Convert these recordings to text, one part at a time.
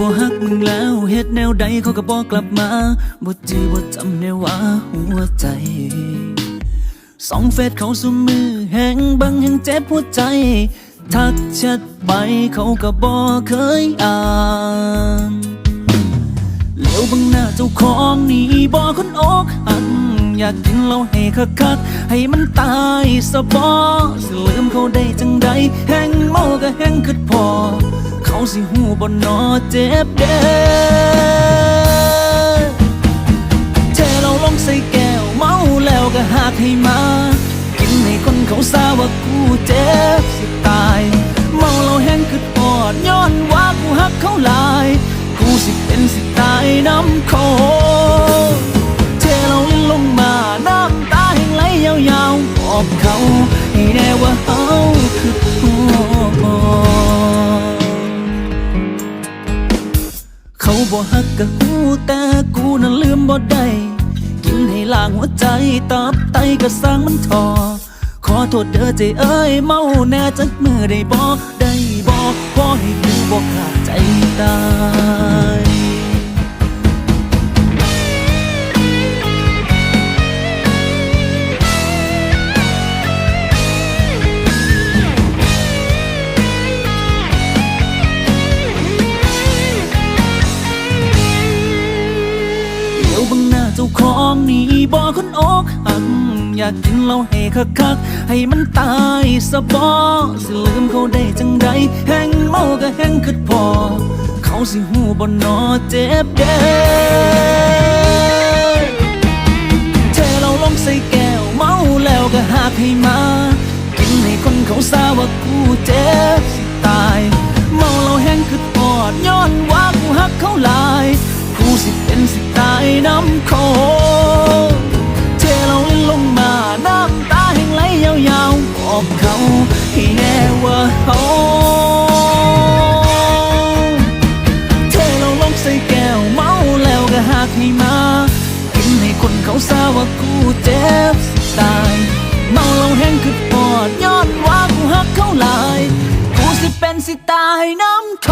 บ่ฮักมึงแล้วเฮ็ดแนวใดเขาก็บอกกลับมาบ่จือบ่จำแนวว่าหัวใจสองเฟซเขาสุมมือแหงบังแหงเจ็บหัวใจ ทักแชทไปเขาก็บอกเคยอ่านเลี้ยวบังหน้าเจ้าของนี่บอกคนอกหักอยากกินเหล้าให้คักๆให้มันตายสะบอสิลืมเขาได้จังใดแหงเมาก็แหงคิดพอ สิหูบ่นอเจ็บเด้อเทเราลงใส่แก้วเมาแล้วก็หากให้มา กินให้คนเขาทราบว่ากูเจ็บสิตาย เมาเราแห้งคือปอดย้อนว่ากูหักเขาหลาย กูสิเป็นสิตายน้ำโคเทเราอินลงมาน้ำตาแห้งไหลยาวๆบอกเขาให้แน่ว่าเฮา บ่ฮักกะกูแต่กูนั้นลืมบ่ได้กินให้ล้างหัวใจตับไตก็สร้างมันทอ ขอโทษเด้อใจเอ้ยเมาแน่จักมือได้บ่ได้บ่ขอให้กูบ่ขาดใจตาย บังหน้าเจ้าของนี่บอกคนอกหักอยากกินเหล้าให้คักๆให้มันตายสะบอสิลืมเขาได้จังใดแห้งเมาก็แห้งคิดพอ เขาสิหูบ่นอเจ็บเด้เทเราลงใส่แก้วเมาแล้วก็หากให้มา กินให้คนเขาทราบว่ากูเจ็บ บอกเขาให้แน่ว่าเขาเทเราลงใส่แก้วเมาแล้วก็หักให้มากินให้คนเขาซาว่ากูเจ็บตายเมาเราแห้งคือปอดย้อนว่ากูหักเขาหลาย กูสิเป็นสิตายน้ำ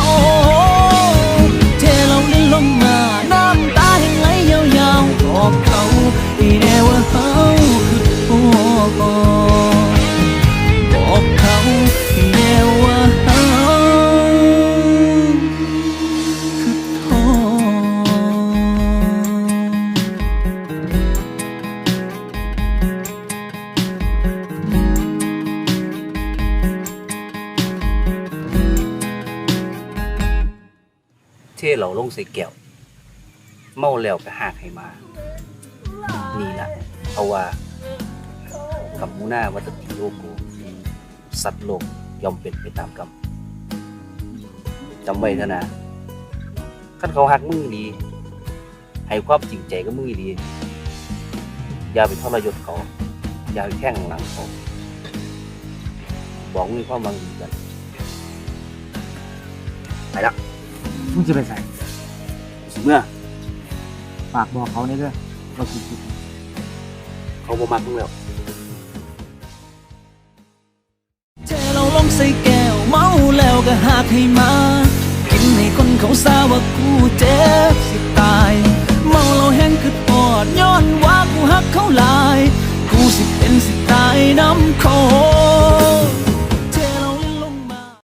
เท่าลงใส่แก้วเมาแล้วก็หากให้มา นี่ละเพราะว่ากับมูนาวัตติโลโกสัตว์โลกย่อมเป็นไปตามกรรมจำไว้เถอะนะคันเขาหักมึงดี ให้ความจริงใจกับมึงดี อย่าไปทรยศเขา อย่าไปแข่งหลังเขา บอกมีความหวังดีกันไปละ มึงจะไปใส่สิเมื่อฝากบอกเขาในเพื่อเราคิดเขาบ่มักมึงแล้วเธอเราลงใส่แก้วเมาแล้วก็หากให้มากินให้คนเขาทราบว่ากูเจ็บสิตาย เมาเราแห้งคือปอดย้อนว่ากูหักเขาลา